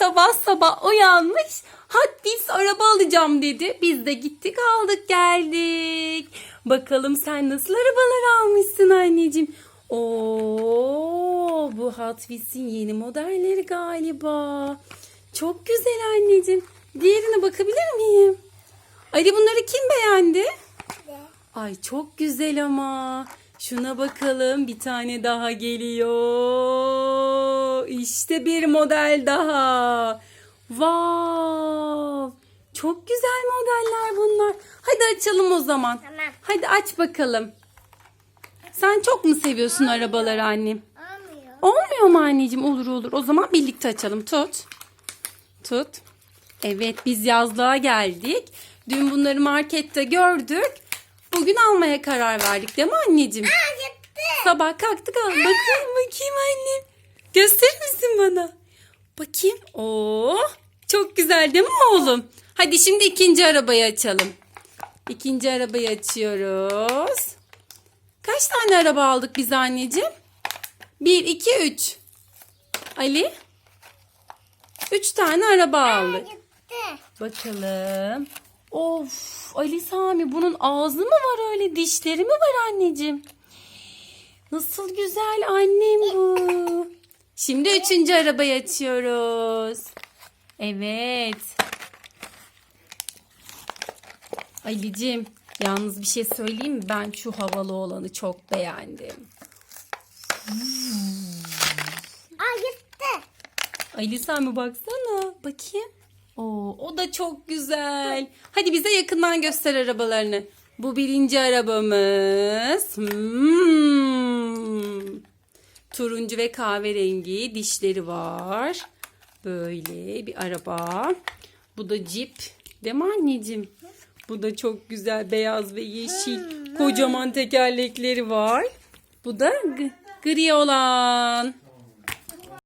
sabah sabah uyanmış. Haddis araba alacağım dedi. Biz de gittik aldık geldik. Bakalım sen nasıl arabalar almışsın anneciğim. Oo, bu Hot Wheels'in yeni modelleri galiba. Çok güzel anneciğim. Diğerine bakabilir miyim? Ali bunları kim beğendi? Ay çok güzel ama. Şuna bakalım bir tane daha geliyor. İşte bir model daha. Wow. Çok güzel modeller bunlar. Hadi açalım o zaman. Tamam. Hadi aç bakalım. Sen çok mu seviyorsun arabaları annem? Olmuyor. Olmuyor mu anneciğim? Olur olur. O zaman birlikte açalım. Tut. Tut. Evet biz yazlığa geldik. Dün bunları markette gördük. Bugün almaya karar verdik değil mi anneciğim? Aa. Sabah kalktık al. Bakayım bakayım annem. Gösterir misin bana? Bakayım. Oo, çok güzel değil mi oğlum? Hadi şimdi ikinci arabayı açalım. İkinci arabayı açıyoruz. Kaç tane araba aldık biz anneciğim? Bir, iki, üç. Ali? Üç tane araba aldık. Bakalım. Of Ali Sami bunun ağzı mı var öyle dişleri mi var anneciğim? Nasıl güzel annem bu. Şimdi üçüncü arabayı açıyoruz. Evet. Ali'cim yalnız bir şey söyleyeyim mi? Ben şu havalı olanı çok beğendim. Aa gitti. Ali Sami baksana. Bakayım. Oo, o da çok güzel. Hadi bize yakından göster arabalarını. Bu birinci arabamız. Hmm. Turuncu ve kahverengi dişleri var. Böyle bir araba. Bu da Jeep. Değil mi anneciğim? Bu da çok güzel beyaz ve yeşil. Kocaman tekerlekleri var. Bu da gri olan.